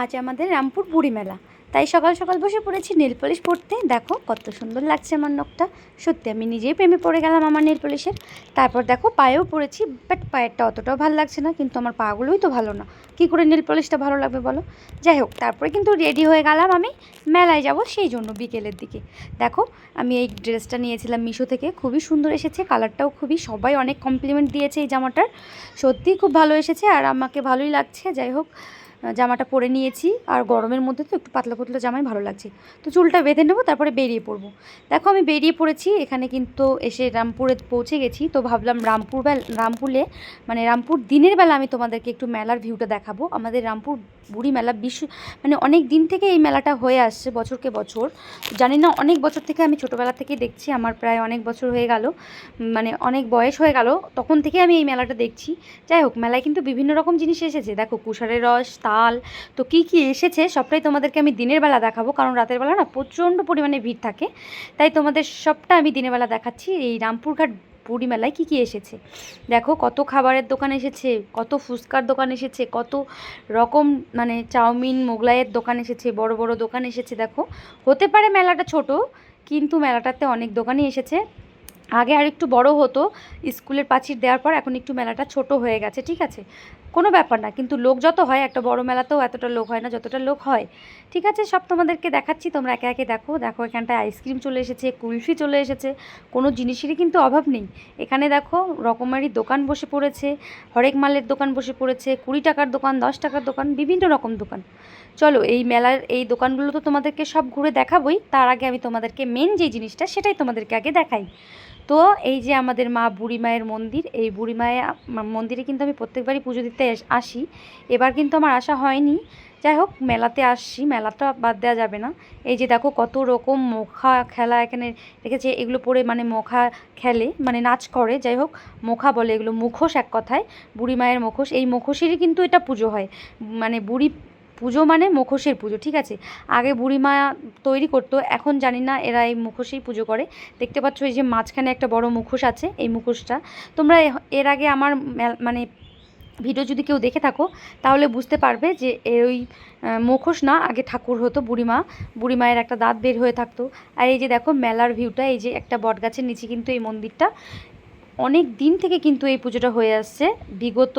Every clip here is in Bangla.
আজ আমাদের রামপুর বুড়ি মেলা। তাই সকাল সকাল বসে পড়েছি নেল পলিশ পরতে দেখো, কত সুন্দর লাগছে আমার নখটা। সত্যি, আমি নিজেই প্রেমে পড়ে গেলাম আমার নেল পলিশের। তারপর দেখো, পায়েও পড়েছি, বাট পায়েরটা অতটাও ভালো লাগছে না, কিন্তু আমার পাগুলোই তো ভালো না। কী করে নেল পলিশটা ভালো লাগবে বলো? যাই হোক, তারপরে কিন্তু রেডি হয়ে গেলাম আমি। মেলায় যাব সেই জন্য বিকেলের দিকে। দেখো, আমি এই ড্রেসটা নিয়েছিলাম মিশো থেকে। খুবই সুন্দর এসেছে, কালারটাও খুবই। সবাই অনেক কমপ্লিমেন্ট দিয়েছে এই জামাটার। সত্যিই খুব ভালো এসেছে, আর আমাকে ভালোই লাগছে। যাই হোক জামাটা পরে নিয়েছি আর গরমের মধ্যে তো একটু পাতলা পাতলা জামাই ভালো লাগছে। তো চুলটা বেঁধে নেব, তারপরে বেরিয়ে পড়ব। দেখো আমি বেরিয়ে পড়েছি, এখানে কিন্তু এসে রামপুরে পৌঁছে গেছি। তো ভাবলাম রামপুর রামপুরে মানে রামপুর দিনের বেলা আমি তোমাদেরকে একটু মেলার ভিউটা দেখাবো। আমাদের রামপুর বুড়ি মেলা বিশ্ব মানে অনেক দিন থেকে এই মেলাটা হয়ে আসছে বছরকে বছর। জানি না, অনেক বছর থেকে আমি ছোটোবেলা থেকেই দেখছি, আমার প্রায় অনেক বছর হয়ে গেল মানে অনেক বয়স হয়ে গেল, তখন থেকে আমি এই মেলাটা দেখছি। যাই হোক, মেলায় কিন্তু বিভিন্ন রকম জিনিস এসেছে। দেখো, কুষারের রস তাল তো কী কী এসেছে সবটাই তোমাদেরকে আমি দিনের বেলা দেখাবো, কারণ রাতের বেলা না প্রচণ্ড পরিমাণে ভিড় থাকে। তাই তোমাদের সবটা আমি দিনের বেলা দেখাচ্ছি। এই রামপুরঘাট পুরী মেলায় কী কী এসেছে? দেখো কত খাবারের দোকান এসেছে, কত ফুচকার দোকান এসেছে, কত রকম মানে চাউমিন, মোগলাইয়ের দোকান এসেছে, বড় বড় দোকান এসেছে, দেখো। হতে পারে মেলাটা ছোট, কিন্তু মেলাটাতে অনেক দোকানই এসেছে। আগে আর একটু বড় হতো, স্কুলের পাঁচির দেওয়ার পর এখন একটু মেলাটা ছোট হয়ে গেছে, ঠিক আছে? কোনো ব্যাপার না, কিন্তু লোক যত হয়, একটা বড় মেলাতেও এতটা লোক হয় না যতটা লোক হয়। ঠিক আছে, সব তোমাদেরকে দেখাচ্ছি, তোমরা একে একে দেখো। দেখো, এখানটায় আইসক্রিম চলে এসেছে, কুলফি চলে এসেছে, কোনো জিনিসেরই কিন্তু অভাব নেই। এখানে দেখো, রকমারি দোকান বসে পড়েছে, হরেক মালের দোকান বসে পড়েছে, কুড়ি টাকার দোকান, দশ টাকার দোকান, বিভিন্ন রকম দোকান। চলো, এই মেলার এই দোকানগুলো তো তোমাদেরকে সব ঘুরে দেখাবই। তার আগে আমি তোমাদেরকে মেন যে জিনিসটা, সেটাই তোমাদেরকে আগে দেখাই। তো এই যে আমাদের মা বুড়ি মায়ের মন্দির, এই বুড়ি মায়ের মন্দিরে কিন্তু আমি প্রত্যেকবারই পুজো দিতে আসি। এবার কিন্তু আমার আসা হয়নি। যাই হোক, মেলাতে আসছি। মেলাটা বাদ দেওয়া যাবে না। এই যে দেখো কত রকম মোখা খেলা এখানে রেখেছে। এগুলো পরে মানে মোখা খেলে মানে নাচ করে। যাই হোক, মোখা বলে এগুলো মুখোশ এক কথায়। বুড়ি মায়ের মুখোশ। এই মুখোশেরই কিন্তু এটা পুজো হয়। মানে বুড়ি পুজো মানে মুখোশের পুজো, ঠিক আছে? আগে বুড়িমা তৈরি করতো, এখন জানি না এরা এই মুখোশেই পুজো করে। দেখতে পাচ্ছ এই যে মাঝখানে একটা বড় মুখোশ আছে, এই মুখোশটা। তোমরা এর আগে আমার মানে ভিডিও যদি কেউ দেখে থাকো, তাহলে বুঝতে পারবে যে এর ওই মুখোশ না, আগে ঠাকুর হতো বুড়িমা। বুড়িমায়ের একটা দাঁত বের হয়ে থাকতো। আর এই যে দেখো মেলার ভিউটা, এই যে একটা বটগাছের নিচে কিন্তু এই মন্দিরটা। অনেক দিন থেকে কিন্তু এই পুজোটা হয়ে আসছে। বিগত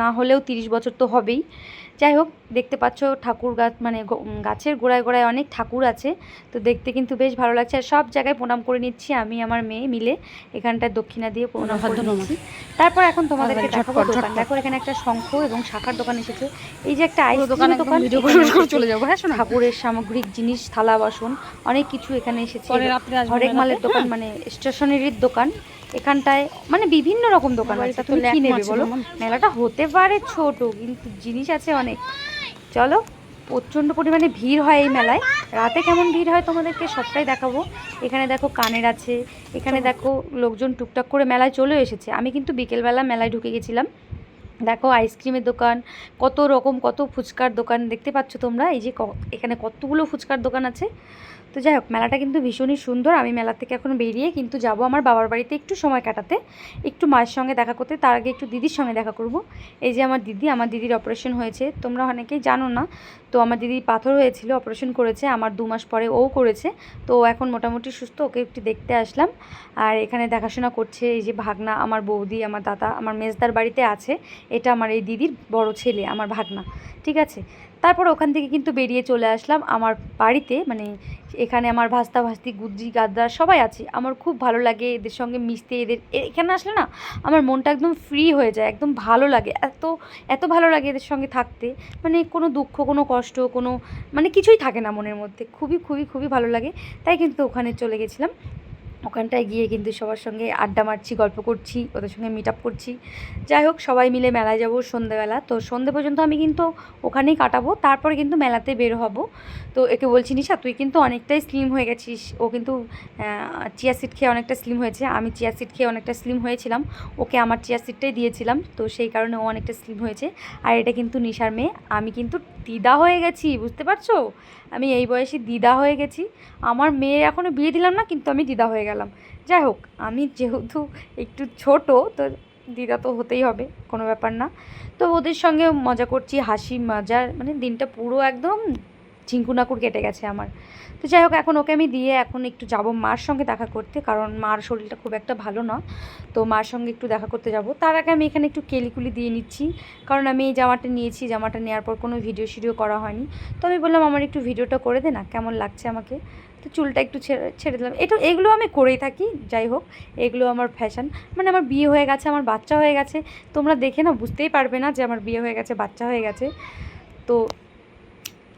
না হলেও তিরিশ বছর তো হবেই। যাই হোক দেখতে পাচ্ছ ঠাকুর গাছ মানে গাছের গোড়ায় গোড়ায় অনেক ঠাকুর আছে। তো দেখতে কিন্তু বেশ ভালো লাগছে। আর সব জায়গায় প্রণাম করে নিচ্ছি আমি আমার মেয়ে মিলে। এখানটায় দক্ষিণা দিয়ে প্রণাম করে নিচ্ছি। তারপর এখন তোমাদেরকে দেখাবো দোকান দেখো এখানে একটা শঙ্খ এবং শাখার দোকান এসেছে। এই যে একটা আইসক্রিম দোকান এখানে এসেছে যাব। হ্যাঁ শোনা। ঠাকুরের সামগ্রিক জিনিস থালা বাসন অনেক কিছু এখানে এসেছে। হরেক মালের দোকান মানে স্টেশনারির দোকান। এখানটায় মানে বিভিন্ন রকম দোকান আছে। তুমি কি নেবে বলো? মেলাটা হতে পারে ছোট কিন্তু জিনিস আছে অনেক চলো প্রচণ্ড পরিমাণে ভিড় হয় এই মেলায়। রাতে কেমন ভিড় হয় তোমাদেরকে সবটাই দেখাবো। এখানে দেখো কানের আছে এখানে দেখো লোকজন টুকটাক করে মেলায় চলে এসেছে। আমি কিন্তু বিকেলবেলা মেলায় ঢুকে গেছিলাম। দেখো আইসক্রিমের দোকান কত রকম কত ফুচকার দোকান দেখতে পাচ্ছ তোমরা? এই যে ক- এখানে কতগুলো ফুচকার দোকান আছে। তো যাই হোক, মেলাটা কিন্তু ভীষণই সুন্দর। আমি মেলা থেকে এখন বেরিয়ে কিন্তু যাব আমার বাবার বাড়িতে একটু সময় কাটাতে। একটু মায়ের সঙ্গে দেখা করতে, তার আগে একটু দিদির সঙ্গে দেখা করব। এই যে আমার দিদি, আমার দিদির অপারেশন হয়েছে। তোমরা অনেকেই জানো না, তো আমার দিদি পাথর হয়েছিল অপারেশন করেছে। আমার দু মাস পরে ও করেছে। তো এখন মোটামুটি সুস্থ, ওকে একটু দেখতে আসলাম। আর এখানে দেখাশোনা করছে এই যে ভাগনা, আমার বৌদি, আমার দাদা, আমার মেজদার বাড়িতে আছে। এটা আমার এই দিদির বড় ছেলে, আমার ভাগনা। ঠিক আছে? তারপর ওখান থেকে কিন্তু বেরিয়ে চলে আসলাম। আমার বাড়িতে মানে এখানে আমার ভাস্তা ভাস্তি গুজ্জি গাদ্দার সবাই আছে। আমার খুব ভালো লাগে এদের সঙ্গে মিশতে। এদের এখানে আসলে না, আমার মনটা একদম ফ্রি হয়ে যায়, একদম ভালো লাগে। এত এত ভালো লাগে এদের সঙ্গে থাকতে। মানে কোনো দুঃখ, কোনো কষ্ট, কোনো মানে কিছুই থাকে না মনের মধ্যে। খুবই খুবই খুবই ভালো লাগে। তাই কিন্তু ওখানে চলে গেছিলাম। ওখানটায় গিয়ে কিন্তু সবার সঙ্গে আড্ডা মারছি, গল্প করছি, ওদের সঙ্গে মিট আপ করছি। যাই হোক, সবাই মিলে মেলায় যাব সন্ধেবেলা। তো সন্ধে পর্যন্ত আমি কিন্তু ওখানেই কাটাবো, তারপরে কিন্তু মেলাতে বের হব। তো একে বলছি, নিশা, তুই কিন্তু অনেকটাই স্লিম হয়ে গেছিস। ও কিন্তু চিয়া সিট খেয়ে অনেকটা স্লিম হয়েছে। আমি চিয়া সিট খেয়ে অনেকটা স্লিম হয়েছিলাম। ওকে আমার চিয়া সিটটাই দিয়েছিলাম। তো সেই কারণে ও অনেকটা স্লিম হয়েছে। আর এটা কিন্তু নিশার মেয়ে। আমি কিন্তু দিদা হয়ে গেছি, বুঝতে পারছ? আমি এই বয়সে দিদা হয়ে গেছি। আমার মেয়ের এখনও বিয়ে দিলাম না, কিন্তু আমি দিদা হয়ে গেলাম। যাই হোক, আমি যেহেতু একটু ছোট, তো দিদা তো হতেই হবে, কোনো ব্যাপার না। তো ওদের সঙ্গে মজা করছি, হাসি, মজার মানে দিনটা পুরো একদম ঝিঙ্কুনাকুর কেটে গেছে আমার। তো যাই হোক, এখন ওকে আমি দিয়ে এখন একটু যাব মার সঙ্গে দেখা করতে, কারণ মার শরীরটা খুব একটা ভালো না। তো মার সঙ্গে একটু দেখা করতে যাব। তার আগে আমি এখানে একটু কেলিকুলি দিয়ে নিচ্ছি, কারণ আমি এই জামাটা নিয়েছি, জামাটা নেওয়ার পর কোনো ভিডিও শিডিও করা হয়নি। তো আমি বললাম, আমার একটু ভিডিওটা করে দে না, কেমন লাগছে আমাকে? তো চুলটা একটু ছেড়ে ছেড়ে দিলাম। এটা, এগুলো আমি করেই থাকি, যাই হোক, এগুলো আমার ফ্যাশন। মানে আমার বিয়ে হয়ে গেছে, আমার বাচ্চা হয়ে গেছে। তোমরা দেখে না, বুঝতেই পারবে না যে আমার বিয়ে হয়ে গেছে, বাচ্চা হয়ে গেছে। তো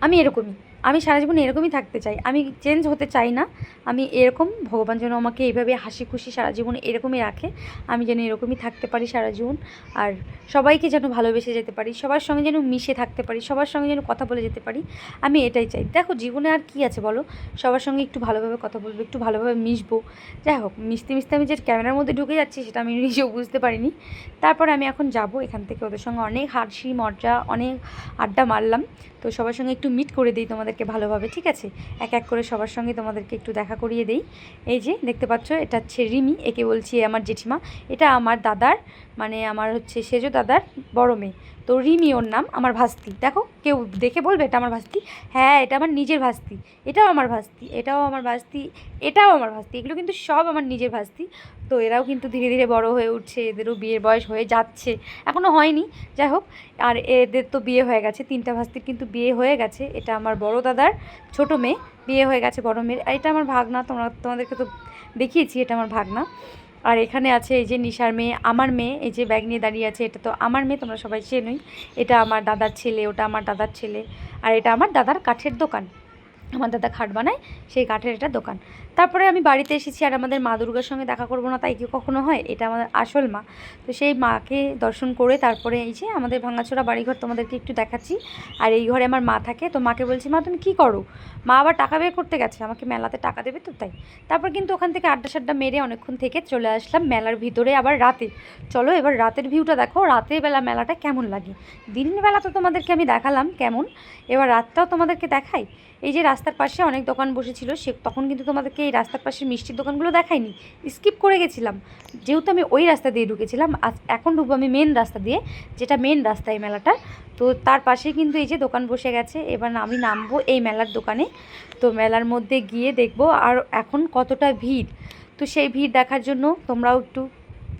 আমি এরকমই। আমি সারা জীবন এরকমই থাকতে চাই। আমি চেঞ্জ হতে চাই না। আমি এরকম, ভগবান যেন আমাকে এইভাবে হাসি খুশি সারা জীবন এরকমই রাখে। আমি যেন এরকমই থাকতে পারি সারা জীবন। আর সবাইকে যেন ভালোবেসে যেতে পারি, সবার সঙ্গে যেন মিশে থাকতে পারি, সবার সঙ্গে যেন কথা বলে যেতে পারি। আমি এটাই চাই। দেখো, জীবনে আর কি আছে বলো? সবার সঙ্গে একটু ভালোভাবে কথা বলব, একটু ভালোভাবে মিশবো। যাই হোক, মিশতে মিশতে আমি যে ক্যামেরার মধ্যে ঢুকে যাচ্ছি সেটা আমি নিজেও বুঝতে পারিনি। তারপর আমি এখন যাব এখান থেকে। ওদের সঙ্গে অনেক হাসি, মজা, অনেক আড্ডা মারলাম। তো সবার সঙ্গে একটু মিট করে দিই তোমাদেরকে ভালোভাবে, ঠিক আছে? এক এক করে সবার সঙ্গে তোমাদেরকে একটু দেখা করিয়ে দেই। এই যে, দেখতে পাচ্ছ, এটা হচ্ছে রিমি, একে বলছি আমার জেঠিমা। এটা আমার দাদার মানে আমার হচ্ছে সেজো দাদার বড় মেয়ে। তো রিমি ওর নাম, আমার ভাস্তি। দেখো, কেউ দেখে বলবে, এটা আমার ভাস্তি? হ্যাঁ এটা আমার নিজের ভাস্তি। এটাও আমার ভাস্তি, এটাও আমার ভাস্তি, এটাও আমার ভাস্তি। এগুলো কিন্তু সব আমার নিজের ভাস্তি। তো এরাও কিন্তু ধীরে ধীরে বড় হয়ে উঠছে, এদেরও বিয়ের বয়স হয়ে যাচ্ছে। এখনও হয়নি, যাই হোক। আর এদের তো বিয়ে হয়ে গেছে, তিনটা ভাস্তির কিন্তু বিয়ে হয়ে গেছে। এটা আমার বড় দাদার ছোট মেয়ে, বিয়ে হয়ে গেছে বড় মেয়ের। এটা আমার ভাগনা, তোমরা তোমাদেরকে তো দেখিয়েছি, এটা আমার ভাগনা। আর এখানে আছে এই যে নিশার মেয়ে, আমার মেয়ে, এই যে ব্যাগ নিয়ে দাঁড়িয়ে আছে, এটা তো আমার মেয়ে, তোমরা সবাই চেনই। এটা আমার দাদার ছেলে, ওটা আমার দাদার ছেলে, আর এটা আমার দাদার কাঠের দোকান। আমার দাদা খাট বানায়, সেই কাঠের এটা দোকান। তারপরে আমি বাড়িতে এসেছি আর আমাদের মা দুর্গার সঙ্গে দেখা করব না তাই কি কখনো হয়? এটা আমাদের আসল মা। তো সেই মাকে দর্শন করে তারপরে এই যে আমাদের ভাঙাচোরা বাড়িঘর তোমাদেরকে একটু দেখাচ্ছি। আর এই ঘরে আমার মা থাকে, তো মাকে বলছি, মা, তুমি কী করো? মা আবার টাকা বের করতে গেছে, আমাকে মেলাতে টাকা দেবে তো তাই। তারপর কিন্তু ওখান থেকে আড্ডা সাড্ডা মেরে অনেকক্ষণ থেকে চলে আসলাম মেলার ভিতরে আবার রাতে। চলো এবার রাতের ভিউটা দেখো, রাতের বেলা মেলাটা কেমন লাগে? দিনের বেলা তো তোমাদেরকে আমি দেখালাম কেমন। এবার রাতটাও তোমাদেরকে দেখাই। এই যে রাস্তার পাশে অনেক দোকান বসেছিল, সে তখন কিন্তু তোমাদেরকে এই রাস্তার পাশে মিষ্টির দোকানগুলো দেখাইনি স্কিপ করে গেছিলাম। যেহেতু আমি ওই রাস্তা দিয়ে ঢুকেছিলাম, আজ এখন ঢুকবো আমি মেন রাস্তা দিয়ে, যেটা মেন রাস্তা এই মেলাটা। তো তার পাশেই কিন্তু এই যে দোকান বসে গেছে, এবার আমি নামবো এই মেলার দোকানে। তো মেলার মধ্যে গিয়ে দেখব আর এখন কতটা ভিড়। তো সেই ভিড় দেখার জন্য তোমরাও একটু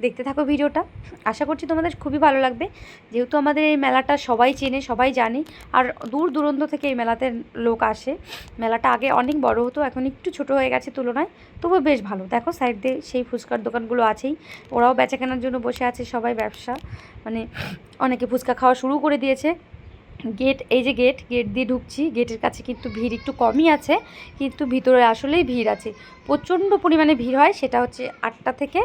দেখতে থাকো ভিডিওটা। আশা করছি তোমাদের খুবই ভালো লাগবে। যেহেতু আমাদের এই মেলাটা সবাই চেনে, সবাই জানে, আর দূর দূরান্ত থেকে এই মেলাতে লোক আসে। মেলাটা আগে অনেক বড় হতো, এখন একটু ছোট হয়ে গেছে তুলনায়, তবুও বেশ ভালো। দেখো সাইড দিয়ে সেই ফুচকার দোকানগুলো আছেই। ওরাও বেচা কেনার জন্য বসে আছে, সবাই ব্যবসা। মানে অনেকে ফুচকা খাওয়া শুরু করে দিয়েছে। গেট এই যে গেট গেট দিয়ে ঢুকছি। গেটের কাছে কিন্তু ভিড় একটু কমই আছে, কিন্তু ভিতরে আসলেই ভিড় আছে। প্রচণ্ড পরিমাণে ভিড় হয়, সেটা হচ্ছে আটটা থেকে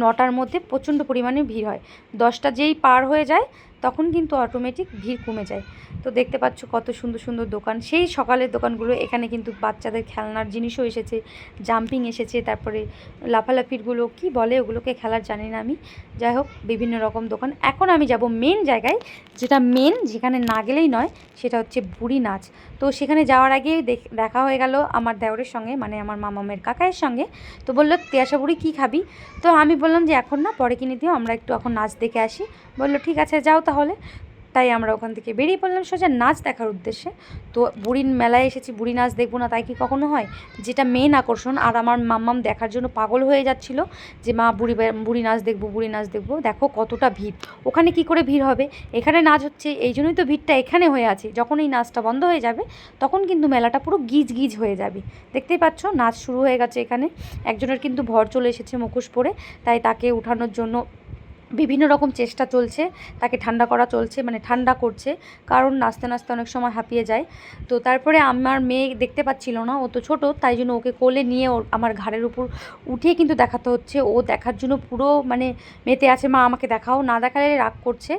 নটার মধ্যে প্রচণ্ড পরিমাণে ভিড় হয়। দশটা যেই পার হয়ে যায় তখন কিন্তু অটোমেটিক ভিড় কমে যায়। তো দেখতে পাচ্ছ কত সুন্দর সুন্দর দোকান। সেই সকালের দোকানগুলো, এখানে কিন্তু বাচ্চাদের খেলনার জিনিসও এসেছে জাম্পিং এসেছে, তারপরে লাফালাফিরগুলো, কি বলে ওগুলোকে খেলার জানি না আমি। যাই হোক, বিভিন্ন রকম দোকান। এখন আমি যাব মেন জায়গায়, যেটা মেন যেখানে না গেলেই নয়, সেটা হচ্ছে বুড়ি নাচ। তো সেখানে যাওয়ার আগে দেখ- হয়ে গেল আমার দেওরের সঙ্গে মানে আমার মামামের কাকায়ের সঙ্গে। তো বলল তেয়াশা বুড়ি কী খাবি? তো আমি বললাম যে, এখন না, পরে কিনে দিও, আমরা একটু এখন নাচ দেখে আসি। বলল, ঠিক আছে, যাও তাহলে। তাই আমরা ওখান থেকে বেরিয়ে পড়লাম সোজা নাচ দেখার উদ্দেশ্যে। তো বুড়ির মেলায় এসেছি, বুড়ি নাচ দেখব না, তাই কি কখনো হয়? যেটা মেন আকর্ষণ, আর আমার মাম্মাম দেখার জন্য পাগল হয়ে যাচ্ছিল যে, মা, বুড়ি বুড়ি নাচ দেখব, বুড়ি নাচ দেখব। দেখো কতটা ভিড়। ওখানে কি করে ভিড় হবে? এখানে নাচ হচ্ছে, এই জন্যই তো ভিড়টা এখানে হয়ে আছে। যখন এই নাচটা বন্ধ হয়ে যাবে, তখন কিন্তু মেলাটা পুরো গিজ গিজ হয়ে যাবে। দেখতেই পাচ্ছ, নাচ শুরু হয়ে গেছে এখানে। একজনের কিন্তু ভর চলে এসেছে মুখোশ পরে, তাই তাকে উঠানোর জন্য বিভিন্ন রকম চেষ্টা চলছে, তাকে ঠান্ডা করা চলছে মানে ঠান্ডা করছে, কারণ নাস্তে নাস্তে অনেক সময় হাঁপিয়ে যায়। তো তারপরে আমার মেয়ে দেখতে পাচ্ছিল না, ও তো ছোটো, তাই জন্য ওকে কোলে নিয়ে ওর আমার ঘাড়ের উপর উঠিয়ে কিন্তু দেখাতে হচ্ছে। ও দেখার জন্য পুরো মানে মেতে আছে, মা, আমাকে দেখাও। না দেখালে রাগ করছে।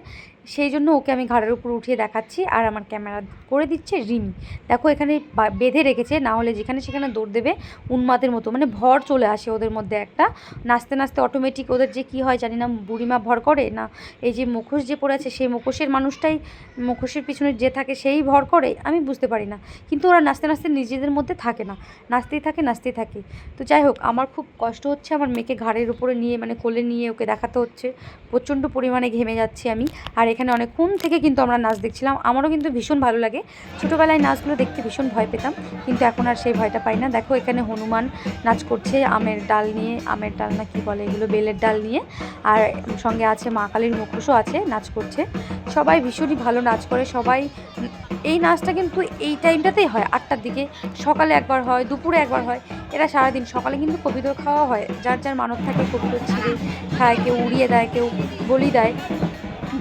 সেই জন্য ওকে আমি ঘাড়ের উপর উঠিয়ে দেখাচ্ছি আর আমার ক্যামেরা করে দিচ্ছে রিমি। দেখো এখানে বেঁধে রেখেছে, না হলে যেখানে সেখানে দৌড় দেবে উন্মাদের মতো। মানে ভর চলে আসে ওদের মধ্যে একটা। নাচতে নাচতে অটোমেটিক ওদের যে কী হয় জানি না, বুড়িমা ভর করে না, এই যে মুখোশ যে পড়ে আছে, সেই মুখোশের মানুষটাই মুখোশের পিছনে যে থাকে সেই ভর করে, আমি বুঝতে পারি না। কিন্তু ওরা নাচতে নাচতে নিজেদের মধ্যে থাকে না। নাচতেই থাকে নাচতেই থাকে। তো যাই হোক, আমার খুব কষ্ট হচ্ছে আমার মেয়েকে ঘাড়ের উপরে নিয়ে মানে কোলে নিয়ে ওকে দেখাতে হচ্ছে। প্রচণ্ড পরিমাণে ঘেমে যাচ্ছি আমি। আর এখানে অনেক অনেকক্ষণ থেকে কিন্তু আমরা নাচ দেখছিলাম। আমারও কিন্তু ভীষণ ভালো লাগে। ছোটোবেলায় নাচগুলো দেখতে ভীষণ ভয় পেতাম, কিন্তু এখন আর সেই ভয়টা পাই না। দেখো, এখানে হনুমান নাচ করছে আমের ডাল নিয়ে, আমের ডাল না কি বলে এগুলো, বেলের ডাল নিয়ে। আর সঙ্গে আছে মা কালীর মুখোশও আছে, নাচ করছে। সবাই ভীষণই ভালো নাচ করে, সবাই এই নাচটা কিন্তু এই টাইমটাতেই হয়, আটটার দিকে। সকালে একবার হয়, দুপুরে একবার হয়। এরা সারাদিন সকালে কিন্তু কবিতর খাওয়া হয়। যার যার মানব থাকে কবিতর ছিঁড়ে খায়, কেউ উড়িয়ে দেয়, কেউ বলি দেয়।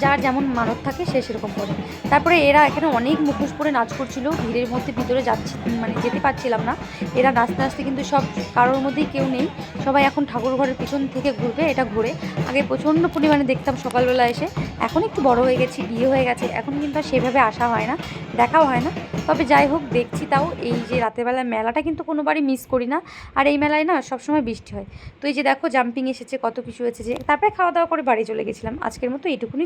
যার যেমন মানত থাকে সে সেরকম করে। তারপরে এরা এখানে অনেক মুখোশ পরে নাচ করছিল, ভিড়ের মধ্যে ভিতরে যাচ্ছি মানে যেতে পারছিলাম না। এরা নাচতে নাচতে কিন্তু সব কারোর মধ্যেই কেউ নেই। সবাই এখন ঠাকুর ঘরের পিছন থেকে ঘুরবে, এটা ঘুরে। আগে প্রচণ্ড পরিমাণে দেখতাম সকালবেলা এসে। এখন একটু বড় হয়ে গেছি, বিয়ে হয়ে গেছে। এখন কিন্তু সেভাবে আসা হয় না, দেখাও হয় না। তবে যাই হোক, দেখছি তাও এই যে রাতেরবেলা মেলাটা কিন্তু কোনোবারই মিস করি না। আর এই মেলায় না সবসময় বৃষ্টি হয়। তো এই যে দেখো জাম্পিং এসেছে, কত কিছু এসেছে তারপরে খাওয়া দাওয়া করে বাড়ি চলে গেছিলাম। আজকের মতো এইটুকুনি